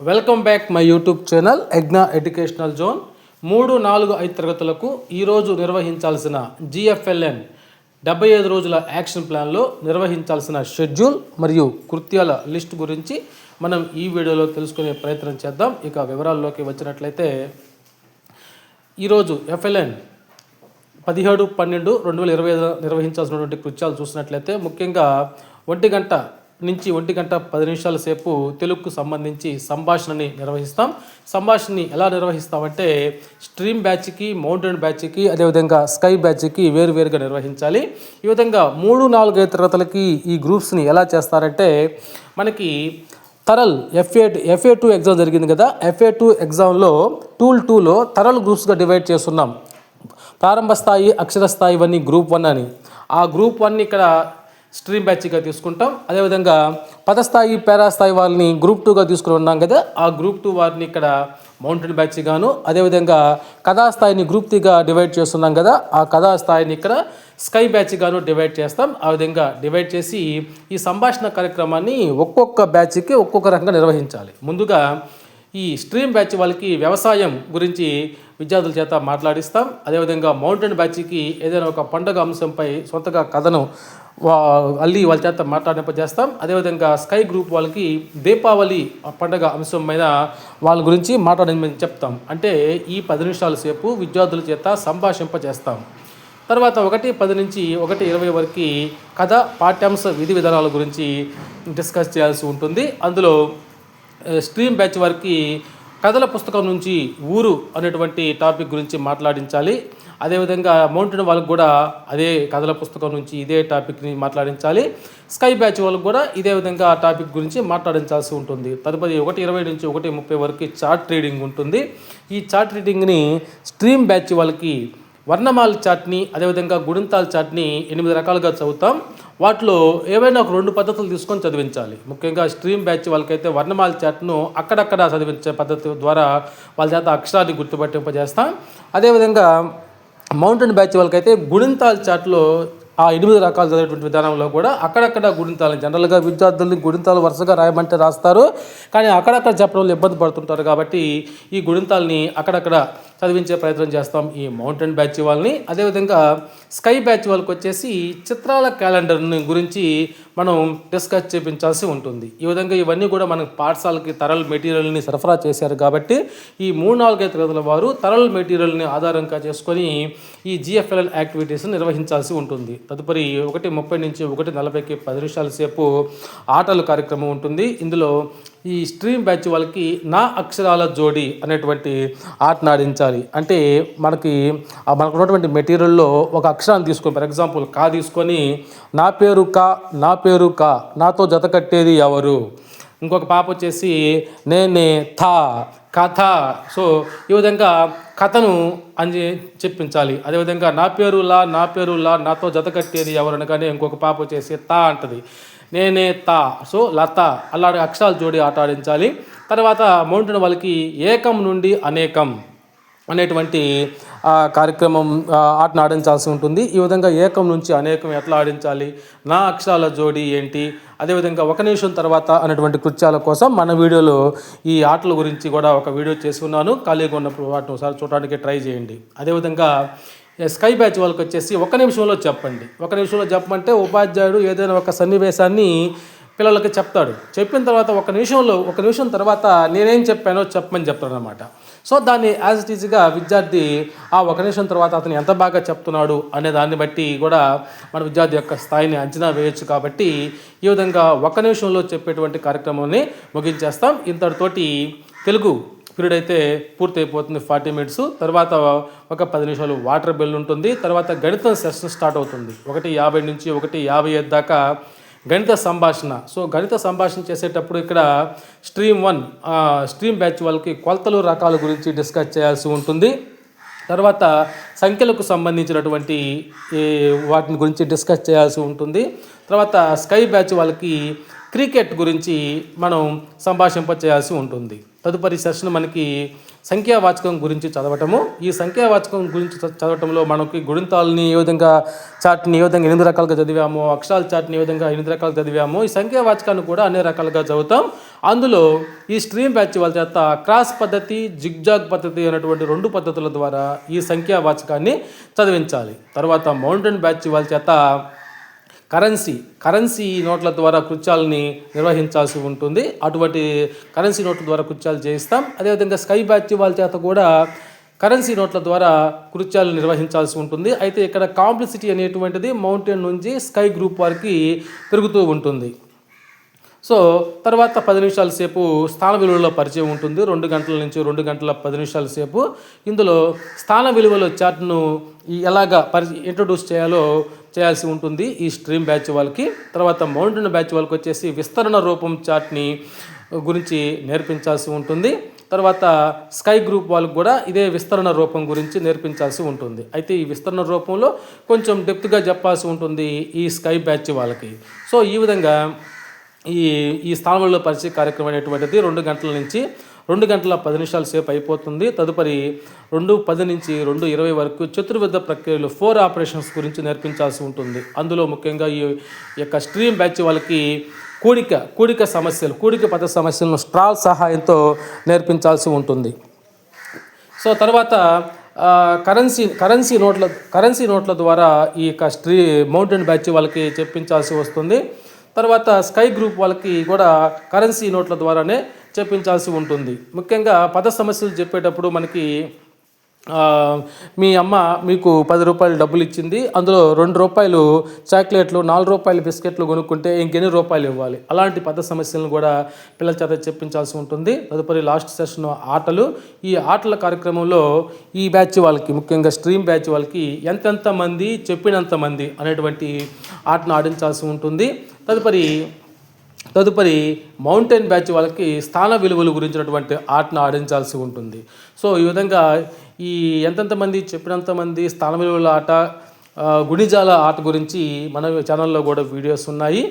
Welcome back my YouTube channel ఎగ్నా educational zone మూడు నాలుగు ఐదు తరగతులకు ఈరోజు నిర్వహించాల్సిన జిఎఫ్ఎల్ఎన్ డెబ్బై ఐదు రోజుల యాక్షన్ ప్లాన్లో నిర్వహించాల్సిన షెడ్యూల్ మరియు కృత్యాల లిస్ట్ గురించి మనం ఈ వీడియోలో తెలుసుకునే ప్రయత్నం చేద్దాం. ఇక వివరాల్లోకి వచ్చినట్లయితే ఈరోజు ఎఫ్ఎల్ఎన్ పదిహేడు పన్నెండు రెండు వేల ఇరవై ఐదు నిర్వహించాల్సినటువంటి కృత్యాలు చూసినట్లయితే ముఖ్యంగా ఒంటి గంట నుంచి ఒంటి గంట పది నిమిషాల సేపు తెలుగుకు సంబంధించి సంభాషణని నిర్వహిస్తాం. సంభాషణని ఎలా నిర్వహిస్తామంటే స్ట్రీమ్ బ్యాచ్కి మౌంటైన్ బ్యాచ్కి అదేవిధంగా స్కై బ్యాచ్కి వేరువేరుగా నిర్వహించాలి. ఈ విధంగా మూడు నాలుగు ఐదు తరగతులకి ఈ గ్రూప్స్ని ఎలా చేస్తారంటే మనకి తరల్ ఎఫ్ఏ ఎఫ్ఏ టూ ఎగ్జామ్ జరిగింది కదా ఎఫ్ఏ టూ ఎగ్జామ్లో టూల్ టూలో తరల్ గ్రూప్స్గా డివైడ్ చేస్తున్నాం. ప్రారంభ స్థాయి అక్షర స్థాయి ఇవన్నీ గ్రూప్ వన్ అని. ఆ గ్రూప్ వన్ ఇక్కడ స్ట్రీమ్ బ్యాచ్గా తీసుకుంటాం. అదేవిధంగా పదస్థాయి పేరా స్థాయి వాళ్ళని గ్రూప్ టూగా తీసుకుని ఉన్నాం కదా ఆ గ్రూప్ టూ వారిని ఇక్కడ మౌంటైన్ బ్యాచ్ గాను అదేవిధంగా కథా స్థాయిని గ్రూప్ త్రీగా డివైడ్ చేస్తున్నాం కదా ఆ కథా స్థాయిని ఇక్కడ స్కై బ్యాచ్ గాను డివైడ్ చేస్తాం. ఆ విధంగా డివైడ్ చేసి ఈ సంభాషణ కార్యక్రమాన్ని ఒక్కొక్క బ్యాచ్కి ఒక్కొక్క రకంగా నిర్వహించాలి. ముందుగా ఈ స్ట్రీమ్ బ్యాచ్ వాళ్ళకి వ్యవసాయం గురించి విద్యార్థుల చేత మాట్లాడిస్తాం. అదేవిధంగా మౌంటైన్ బ్యాచ్కి ఏదైనా ఒక పండుగ అంశంపై సొంతగా కథను వా- అల్లి వాళ్ళ చేత మాట్లాడింపజేస్తాం అదేవిధంగా స్కై గ్రూప్ వాళ్ళకి దీపావళి పండుగ అంశం మీద వాళ్ళ గురించి మాట్లాడమని చెప్తాం. అంటే ఈ పది నిమిషాల సేపు విద్యార్థుల చేత సంభాషింపజేస్తాం. తర్వాత ఒకటి పది నుంచి ఒకటి ఇరవై వరకు కథ పాఠ్యాంశ విధి విధానాల గురించి డిస్కస్ చేయాల్సి ఉంటుంది. అందులో స్ట్రీమ్ బ్యాచ్ వారికి కథల పుస్తకం నుంచి ఊరు అనేటువంటి టాపిక్ గురించి మాట్లాడించాలి. అదేవిధంగా మౌంటైన్ వాళ్ళకి కూడా అదే కథల పుస్తకం నుంచి ఇదే టాపిక్ని మాట్లాడించాలి. స్కై బ్యాచ్ వాళ్ళకి కూడా ఇదే విధంగా ఆ టాపిక్ గురించి మాట్లాడించాల్సి ఉంటుంది. తదుపరి ఒకటి ఇరవై నుంచి ఒకటి ముప్పై వరకు చార్ట్ రీడింగ్ ఉంటుంది. ఈ చార్ట్ రీడింగ్ని స్ట్రీమ్ బ్యాచ్ వాళ్ళకి వర్ణమాల చాట్ని అదేవిధంగా గుడింతాల చాట్ని ఎనిమిది రకాలుగా చదువుతాం. వాటిలో ఏవైనా ఒక రెండు పద్ధతులు తీసుకొని చదివించాలి. ముఖ్యంగా స్ట్రీమ్ బ్యాచ్ వాళ్ళకైతే వర్ణమాల చాట్ను అక్కడక్కడ చదివించే పద్ధతి ద్వారా వాళ్ళ చేత అక్షరాన్ని గుర్తుపట్టింపజేస్తాం. అదేవిధంగా మౌంటైన్ బ్యాచ్ వాళ్ళకైతే గుణింతాల చాట్లో ఆ ఎనిమిది రకాలు చదివేటువంటి విధానంలో కూడా అక్కడక్కడ గుణింతాలు జనరల్గా విద్యార్థుల్ని గుణింతాలు వరుసగా రాయమంటే రాస్తారు. కానీ అక్కడక్కడ చెప్పడం వాళ్ళు ఇబ్బంది పడుతుంటారు కాబట్టి ఈ గుణింతాలని అక్కడక్కడ చదివించే ప్రయత్నం చేస్తాం. ఈ మౌంటైన్ బ్యాచ్ వాళ్ళని. అదేవిధంగా స్కై బ్యాచ్ వాళ్ళకి వచ్చేసి చిత్రాల క్యాలెండర్ని గురించి మనం డిస్కస్ చేయించాల్సి ఉంటుంది. ఈ విధంగా ఇవన్నీ కూడా మనకు పాఠశాలకి తరల్ మెటీరియల్ని సరఫరా చేశారు కాబట్టి ఈ మూడు నాలుగైదు తరగతుల వారు తరల్ మెటీరియల్ని ఆధారంగా చేసుకొని ఈ జిఎఫ్ఎల్ఎల్ యాక్టివిటీస్ని నిర్వహించాల్సి ఉంటుంది. తదుపరి ఒకటి ముప్పై నుంచి ఒకటి నలభైకి పది నిమిషాల సేపు ఆటల కార్యక్రమం ఉంటుంది. ఇందులో ఈ స్ట్రీమ్ బ్యాచ్ వాళ్ళకి నా అక్షరాల జోడి అనేటువంటి ఆటను ఆడించాలి అంటే మనకి మనకు ఉన్నటువంటి మెటీరియల్లో ఒక అక్షరాన్ని తీసుకొని ఫర్ ఎగ్జాంపుల్ కా తీసుకొని నా పేరు కా నా పేరు కా నాతో జత కట్టేది ఎవరు? ఇంకొక పాప వచ్చేసి నేనే థా కథ. సో ఈ విధంగా కథను అని చెప్పించాలి. అదేవిధంగా నా పేరు లా నా పేరు లా నాతో జత కట్టేది ఎవరు అనగానే ఇంకొక పాప వచ్చేసి తా అంటది. నేనే తా. సో లత అలాంటి అక్షరాలు జోడి ఆట ఆడించాలి తర్వాత మౌంటైన్ వాళ్ళకి ఏకం నుండి అనేకం అనేటువంటి కార్యక్రమం ఆటను ఆడించాల్సి ఉంటుంది. ఈ విధంగా ఏకం నుంచి అనేకం ఎట్లా ఆడించాలి? నా అక్షరాల జోడి ఏంటి? అదేవిధంగా ఒక నిమిషం తర్వాత అనేటువంటి కృత్యాల కోసం మన వీడియోలో ఈ ఆటల గురించి కూడా ఒక వీడియో చేసి ఉన్నాను. ఖాళీగా ఉన్నప్పుడు వాటిని ఒకసారి చూడడానికి ట్రై చేయండి. అదేవిధంగా స్కై బ్యాచ్ వాళ్ళకి వచ్చేసి ఒక నిమిషంలో చెప్పండి. ఒక నిమిషంలో చెప్పమంటే ఉపాధ్యాయుడు ఏదైనా ఒక సన్నివేశాన్ని పిల్లలకి చెప్తాడు. చెప్పిన తర్వాత ఒక నిమిషంలో ఒక నిమిషం తర్వాత నేనేం చెప్పానో చెప్పమని చెప్తాడు అనమాట సో దాన్ని యాజ్ ఇట్ ఈజ్గా విద్యార్థి ఆ ఒక నిమిషం తర్వాత అతను ఎంత బాగా చెప్తున్నాడు అనే దాన్ని బట్టి కూడా మన విద్యార్థి యొక్క స్థాయిని అంచనా వేయొచ్చు కాబట్టి ఈ విధంగా ఒక నిమిషంలో చెప్పేటువంటి కార్యక్రమాన్ని ముగించేస్తాం. ఇంతటితోటి తెలుగు పీరియడ్ అయితే పూర్తి అయిపోతుంది ఫార్టీ మినిట్స్. తర్వాత ఒక పది నిమిషాలు వాటర్ బిల్ ఉంటుంది. తర్వాత గణితం సెషన్ స్టార్ట్ అవుతుంది. ఒకటి యాభై నుంచి ఒకటి యాభై ఐదు దాకా గణిత సంభాషణ. సో గణిత సంభాషణ చేసేటప్పుడు ఇక్కడ స్ట్రీమ్ వన్ స్ట్రీమ్ బ్యాచ్ వాళ్ళకి కొలతలు రకాల గురించి డిస్కస్ చేయాల్సి ఉంటుంది. తర్వాత సంఖ్యలకు సంబంధించినటువంటి వాటిని గురించి డిస్కస్ చేయాల్సి ఉంటుంది. తర్వాత స్కై బ్యాచ్ వాళ్ళకి క్రికెట్ గురించి మనం సంభాషింప చేయాల్సి ఉంటుంది. తదుపరి సెషన్ మనకి సంఖ్యావాచకం గురించి చదవటము. ఈ సంఖ్యావాచకం గురించి చ- చదవటంలో మనకి గుణితాలని ఏ విధంగా చాట్ని ఏ విధంగా ఎనిమిది రకాలుగా చదివామో అక్షరాల చాట్ని ఏ విధంగా ఎనిమిది రకాలుగా చదివామో ఈ సంఖ్యావాచకాన్ని కూడా అన్ని రకాలుగా చదువుతాం. అందులో ఈ స్ట్రీమ్ బ్యాచ్ వాళ్ళ చేత క్రాస్ పద్ధతి జిగ్జాగ్ పద్ధతి అనేటువంటి రెండు పద్ధతుల ద్వారా ఈ సంఖ్యావాచకాన్ని చదివించాలి. తర్వాత మౌంటైన్ బ్యాచ్ వాళ్ళ చేత కరెన్సీ కరెన్సీ నోట్ల ద్వారా కృత్యాలని నిర్వహించాల్సి ఉంటుంది. అటువంటి కరెన్సీ నోట్ల ద్వారా కృత్యాలు చేయిస్తాం. అదేవిధంగా స్కై బ్యాచ్ వాళ్ళ చేత కూడా కరెన్సీ నోట్ల ద్వారా కృత్యాలు నిర్వహించాల్సి ఉంటుంది. అయితే ఇక్కడ కాంప్లిసిటీ అనేటువంటిది మౌంటైన్ నుంచి స్కై గ్రూప్ వారికి పెరుగుతూ ఉంటుంది. సో తర్వాత పది నిమిషాల సేపు స్థాన విలువలో పరిచయం ఉంటుంది. రెండు గంటల నుంచి రెండు గంటల పది నిమిషాల సేపు. ఇందులో స్థాన విలువల చార్ట్ను ఎలాగ ఎలాగా పరి ఇంట్రొడ్యూస్ చేయాలో చేయాల్సి ఉంటుంది ఈ స్ట్రీమ్ బ్యాచ్ వాళ్ళకి. తర్వాత మౌంటైన్ బ్యాచ్ వాళ్ళకి వచ్చేసి విస్తరణ రూపం చాట్ని గురించి నేర్పించాల్సి ఉంటుంది. తర్వాత స్కై గ్రూప్ వాళ్ళకి కూడా ఇదే విస్తరణ రూపం గురించి నేర్పించాల్సి ఉంటుంది. అయితే ఈ విస్తరణ రూపంలో కొంచెం డెప్త్గా చెప్పాల్సి ఉంటుంది ఈ స్కై బ్యాచ్ వాళ్ళకి. సో ఈ విధంగా ఈ ఈ స్థానంలో పరిచయ కార్యక్రమం అనేటువంటిది రెండు గంటల నుంచి రెండు గంటల పది నిమిషాల సేపు అయిపోతుంది. తదుపరి రెండు పది నుంచి రెండు ఇరవై వరకు చతుర్విధ ప్రక్రియలు ఫోర్ ఆపరేషన్స్ గురించి నేర్పించాల్సి ఉంటుంది. అందులో ముఖ్యంగా ఈ యొక్క స్ట్రీమ్ బ్యాచ్ వాళ్ళకి కూడిక కూడిక సమస్యలు కూడిక పద సమస్యలను స్ట్రాల్ సహాయంతో నేర్పించాల్సి ఉంటుంది. సో తర్వాత కరెన్సీ కరెన్సీ నోట్ల కరెన్సీ నోట్ల ద్వారా ఈ యొక్క స్ట్రీ మౌంటైన్ బ్యాచ్ వాళ్ళకి చెప్పించాల్సి వస్తుంది. తర్వాత స్కై గ్రూప్ వాళ్ళకి కూడా కరెన్సీ నోట్ల ద్వారానే చెప్పించాల్సి ఉంటుంది. ముఖ్యంగా పద సమస్యలు చెప్పేటప్పుడు మనకి మీ అమ్మ మీకు పది రూపాయలు డబ్బులు ఇచ్చింది. అందులో రెండు రూపాయలు చాక్లెట్లు నాలుగు రూపాయలు బిస్కెట్లు కొనుక్కుంటే ఇంకెన్ని రూపాయలు ఇవ్వాలి? అలాంటి పద సమస్యలను కూడా పిల్లల చేత చెప్పించాల్సి ఉంటుంది. తదుపరి లాస్ట్ సెషన్ ఆటలు. ఈ ఆటల కార్యక్రమంలో ఈ బ్యాచ్ వాళ్ళకి ముఖ్యంగా స్ట్రీమ్ బ్యాచ్ వాళ్ళకి ఎంతెంత మంది చెప్పినంత మంది అనేటువంటి ఆటను ఆడించాల్సి ఉంటుంది. తదుపరి తదుపరి మౌంటైన్ బ్యాచ్ వాళ్ళకి స్థాన విలువలు గురించినటువంటి ఆటను ఆడించాల్సి ఉంటుంది. సో ఈ విధంగా ఈ ఎంతెంత మంది చెప్పినంత మంది స్థాన విలువల ఆట గుణిజాల ఆట గురించి మన ఛానల్లో కూడా వీడియోస్ ఉన్నాయి.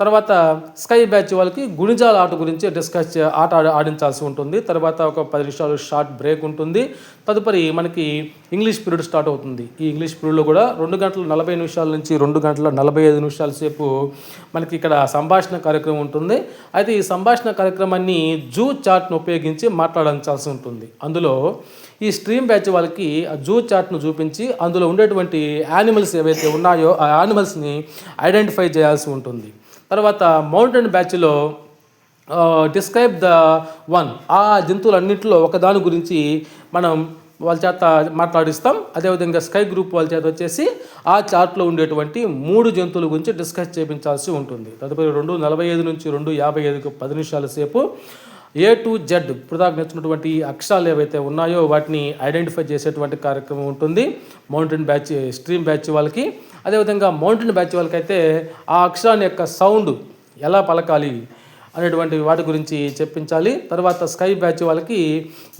తర్వాత స్కై బ్యాచ్ వాళ్ళకి గుణిజాల ఆట గురించి డిస్కస్ ఆట ఆడ- ఆడించాల్సి ఉంటుంది. తర్వాత ఒక పది నిమిషాలు షార్ట్ బ్రేక్ ఉంటుంది. తదుపరి మనకి ఇంగ్లీష్ పీరియడ్ స్టార్ట్ అవుతుంది. ఈ ఇంగ్లీష్ పీరియడ్లో కూడా రెండు గంటల నలభై నిమిషాల నుంచి రెండు గంటల నలభై ఐదు నిమిషాల సేపు మనకి ఇక్కడ సంభాషణ కార్యక్రమం ఉంటుంది. అయితే ఈ సంభాషణ కార్యక్రమాన్ని జూ చార్ట్ను ఉపయోగించి మాట్లాడించాల్సి ఉంటుంది. అందులో ఈ స్ట్రీమ్ బ్యాచ్ వాళ్ళకి ఆ జూ చార్ట్ను చూపించి అందులో ఉండేటువంటి యానిమల్స్ ఏవైతే ఉన్నాయో ఆ యానిమల్స్ని ఐడెంటిఫై చేయాల్సి ఉంటుంది. తర్వాత మౌంటైన్ బ్యాచ్లో డిస్క్రైబ్ ద వన్ ఆ జంతువులన్నింటిలో ఒకదాని గురించి మనం వాళ్ళ చేత మాట్లాడిస్తాం. అదేవిధంగా స్కై గ్రూప్ వాళ్ళ చేత వచ్చేసి ఆ చార్ట్లో ఉండేటువంటి మూడు జంతువుల గురించి డిస్కస్ చేయించాల్సి ఉంటుంది. తదుపరి రెండు నలభై ఐదు నుంచి రెండు యాభై ఐదుకు పది నిమిషాల సేపు. ఏ టు జెడ్ ఇప్పుడు నచ్చినటువంటి అక్షరాలు ఏవైతే ఉన్నాయో వాటిని ఐడెంటిఫై చేసేటువంటి కార్యక్రమం ఉంటుంది. మౌంటైన్ బ్యాచ్ స్ట్రీమ్ బ్యాచ్ వాళ్ళకి. అదేవిధంగా మౌంటైన్ బ్యాచ్ వాళ్ళకైతే ఆ అక్షరాన్ని యొక్క సౌండ్ ఎలా పలకాలి అనేటువంటి వాటి గురించి చెప్పించాలి. తర్వాత స్కై బ్యాచ్ వాళ్ళకి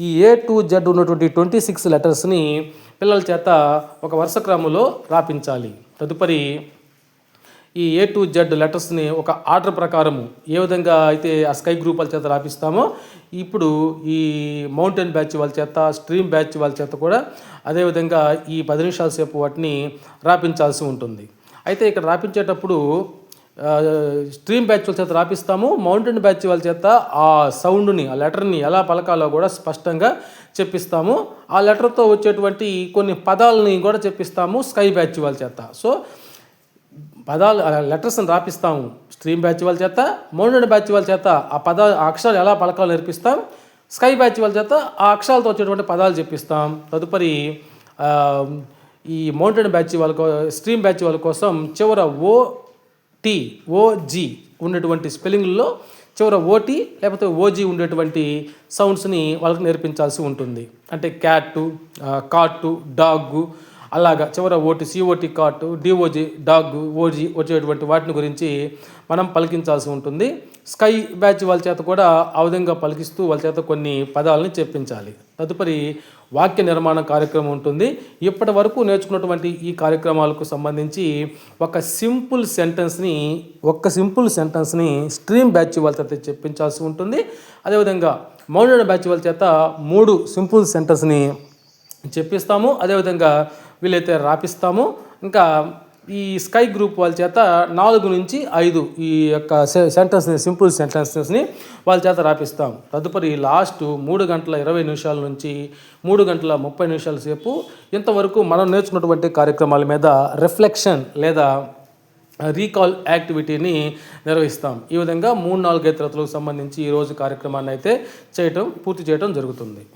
ఈ ఏ టు జెడ్ ఉన్నటువంటి ట్వంటీ సిక్స్ లెటర్స్ని పిల్లల చేత ఒక వరుస క్రమంలో రాపించాలి. తదుపరి ఈ ఏ టు జెడ్ లెటర్స్ని ఒక ఆర్డర్ ప్రకారము ఏ విధంగా అయితే ఆ స్కై గ్రూప్ వాళ్ళ చేత రాపిస్తామో ఇప్పుడు ఈ మౌంటైన్ బ్యాచ్ వాళ్ళ చేత స్ట్రీమ్ బ్యాచ్ వాళ్ళ చేత కూడా అదేవిధంగా ఈ పది నిమిషాల సేపు వాటిని రాపించాల్సి ఉంటుంది. అయితే ఇక్కడ రాపించేటప్పుడు స్ట్రీమ్ బ్యాచ్ వాళ్ళ చేత రాపిస్తాము మౌంటైన్ బ్యాచ్ వాళ్ళ చేత ఆ సౌండ్ని ఆ లెటర్ని ఎలా పలకాలో కూడా స్పష్టంగా చెప్పిస్తాము. ఆ లెటర్తో వచ్చేటువంటి కొన్ని పదాలని కూడా చెప్పిస్తాము స్కై బ్యాచ్ వాళ్ళ చేత. సో పదాలు లెటర్స్ని రాపిస్తాము స్ట్రీమ్ బ్యాచ్ వాళ్ళ చేత మౌంటైన్ బ్యాచ్ వాళ్ళ చేత ఆ పద ఆ అక్షరాలు ఎలా పలకాలు నేర్పిస్తాం. స్కై బ్యాచ్ వాళ్ళ చేత ఆ అక్షరాలతో వచ్చేటువంటి పదాలు చెప్పిస్తాం. తదుపరి ఈ మౌంటైన్ బ్యాచ్ వాళ్ళ స్ట్రీమ్ బ్యాచ్ వాళ్ళ కోసం చివర ఓ టీ ఓజీ ఉన్నటువంటి స్పెల్లింగ్లో చివర ఓటీ లేకపోతే ఓజీ ఉండేటువంటి సౌండ్స్ని వాళ్ళకి నేర్పించాల్సి ఉంటుంది. అంటే క్యాట్ కాటు డాగ్ అలాగా చివర OT COT cart DOG dog OG వచ్చేటువంటి వాటిని గురించి మనం పలికించాల్సి ఉంటుంది. స్కై బ్యాచ్ వాళ్ళ చేత కూడా ఆ విధంగా పలికిస్తూ వాళ్ళ చేత కొన్ని పదాలని చెప్పించాలి. తదుపరి వాక్య నిర్మాణ కార్యక్రమం ఉంటుంది. ఇప్పటి వరకు నేర్చుకున్నటువంటి ఈ కార్యక్రమాలకు సంబంధించి ఒక సింపుల్ సెంటెన్స్ని ఒక్క సింపుల్ సెంటెన్స్ని స్ట్రీమ్ బ్యాచ్ వాళ్ళ చేత చెప్పించాల్సి ఉంటుంది. అదేవిధంగా మౌన బ్యాచ్ వాళ్ళ చేత మూడు సింపుల్ సెంటెన్స్ని చెప్పిస్తాము. అదేవిధంగా వీలైతే రాపిస్తాము. ఇంకా ఈ స్కై గ్రూప్ వాళ్ళ చేత నాలుగు నుంచి ఐదు ఈ యొక్క సె- సెంటెన్స్ని సింపుల్ సెంటెన్సెస్ని వాళ్ళ చేత రాపిస్తాం. తదుపరి లాస్ట్ మూడు గంటల ఇరవై నిమిషాల నుంచి మూడు గంటల ముప్పై నిమిషాల సేపు ఇంతవరకు మనం నేర్చుకున్నటువంటి కార్యక్రమాల మీద రిఫ్లెక్షన్ లేదా రీకాల్ యాక్టివిటీని నిర్వహిస్తాం. ఈ విధంగా మూడు నాలుగైదు తరగతులకు సంబంధించి ఈరోజు కార్యక్రమాన్ని అయితే చేయటం పూర్తి చేయటం జరుగుతుంది.